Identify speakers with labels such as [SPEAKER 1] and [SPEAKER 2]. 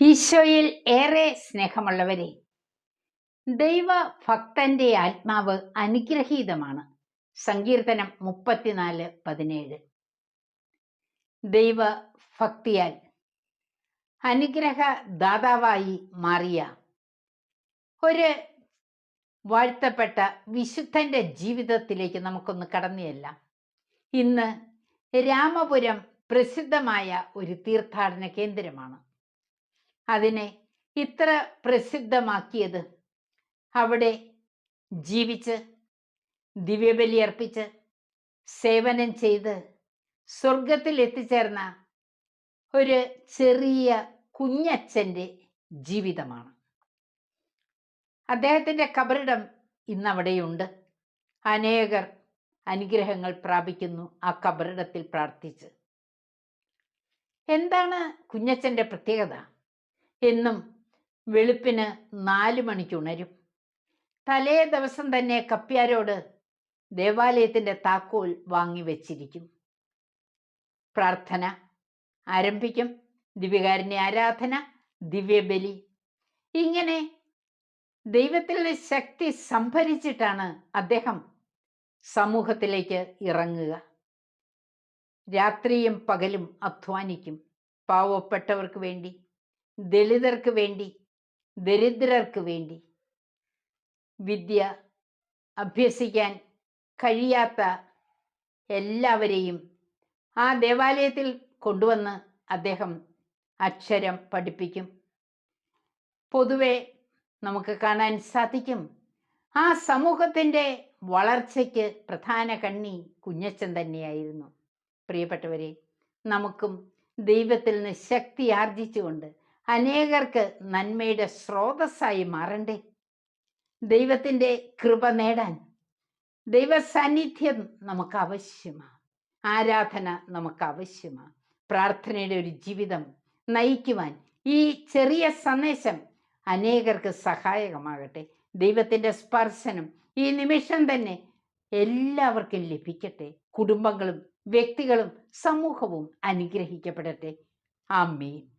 [SPEAKER 1] ഈശോയിൽ ഏറെ സ്നേഹമുള്ളവരെ ദൈവ ഭക്തന്റെ ആത്മാവ് അനുഗ്രഹീതമാണ്. സങ്കീർത്തനം മുപ്പത്തിനാല് പതിനേഴ്. ദൈവ ഭക്തിയാൽ അനുഗ്രഹ ദാതാവായി മാറിയ ഒരു വാഴ്ത്തപ്പെട്ട വിശുദ്ധന്റെ ജീവിതത്തിലേക്ക് നമുക്കൊന്ന് കടന്നിയല്ല. ഇന്ന് രാമപുരം പ്രസിദ്ധമായ ഒരു തീർത്ഥാടന കേന്ദ്രമാണ്. അതിനെ ഇത്ര പ്രസിദ്ധമാക്കിയത്? അവിടെ ജീവിച്ച് ദിവ്യബലി അർപ്പിച്ച് സേവനം ചെയ്ത് സ്വർഗത്തിൽ എത്തിച്ചേർന്ന ഒരു ചെറിയ കുഞ്ഞച്ഛന്റെ ജീവിതമാണ്. അദ്ദേഹത്തിന്റെ കബറിടം ഇന്നവിടെയുണ്ട്. അനേകർ അനുഗ്രഹങ്ങൾ പ്രാപിക്കുന്നു ആ കബറിടത്തിൽ പ്രാർത്ഥിച്ച്. എന്താണ് കുഞ്ഞച്ഛന്റെ പ്രത്യേകത? എന്നും വെളുപ്പിന് നാല് മണിക്ക് ഉണരും തലേ ദിവസം തന്നെ കപ്പ്യാരോട് ദേവാലയത്തിന്റെ താക്കോൽ വാങ്ങി വച്ചിരിക്കും. പ്രാർത്ഥന ആരംഭിക്കും. ദിവ്യകാരുണ്യ ആരാധന ദിവ്യബലി. ഇങ്ങനെ ദൈവത്തിലെ ശക്തി സംഭരിച്ചിട്ടാണ് അദ്ദേഹം സമൂഹത്തിലേക്ക് ഇറങ്ങുക. രാത്രിയും പകലും അധ്വാനിക്കും. പാവപ്പെട്ടവർക്ക് വേണ്ടി ദളിതർക്ക് വേണ്ടി ദരിദ്രർക്ക് വേണ്ടി വിദ്യ അഭ്യസിക്കാൻ കഴിയാത്ത എല്ലാവരെയും ആ ദേവാലയത്തിൽ കൊണ്ടുവന്ന് അദ്ദേഹം അക്ഷരം പഠിപ്പിക്കും. പൊതുവെ നമുക്ക് കാണാൻ സാധിക്കും ആ സമൂഹത്തിന്റെ വളർച്ചയ്ക്ക് പ്രധാന കണ്ണി കുഞ്ഞച്ചൻ തന്നെയായിരുന്നു. പ്രിയപ്പെട്ടവരെ നമുക്കും ദൈവത്തിൽ നിന്ന് ശക്തി ആർജിച്ചുകൊണ്ട് അനേകർക്ക് നന്മയുടെ സ്രോതസ്സായി മാറണ്ടേ? ദൈവത്തിന്റെ കൃപ നേടാൻ ദൈവസാന്നിധ്യം നമുക്ക് ആവശ്യമാണ് ആരാധന നമുക്ക് ആവശ്യമാണ് പ്രാർത്ഥനയുടെ ഒരു ജീവിതം നയിക്കുവാൻ ഈ ചെറിയ സന്ദേശം അനേകർക്ക് സഹായകമാകട്ടെ. ദൈവത്തിന്റെ സ്പർശനം ഈ നിമിഷം തന്നെ എല്ലാവർക്കും ലഭിക്കട്ടെ. കുടുംബങ്ങളും വ്യക്തികളും സമൂഹവും അനുഗ്രഹിക്കപ്പെടട്ടെ. ആമീൻ.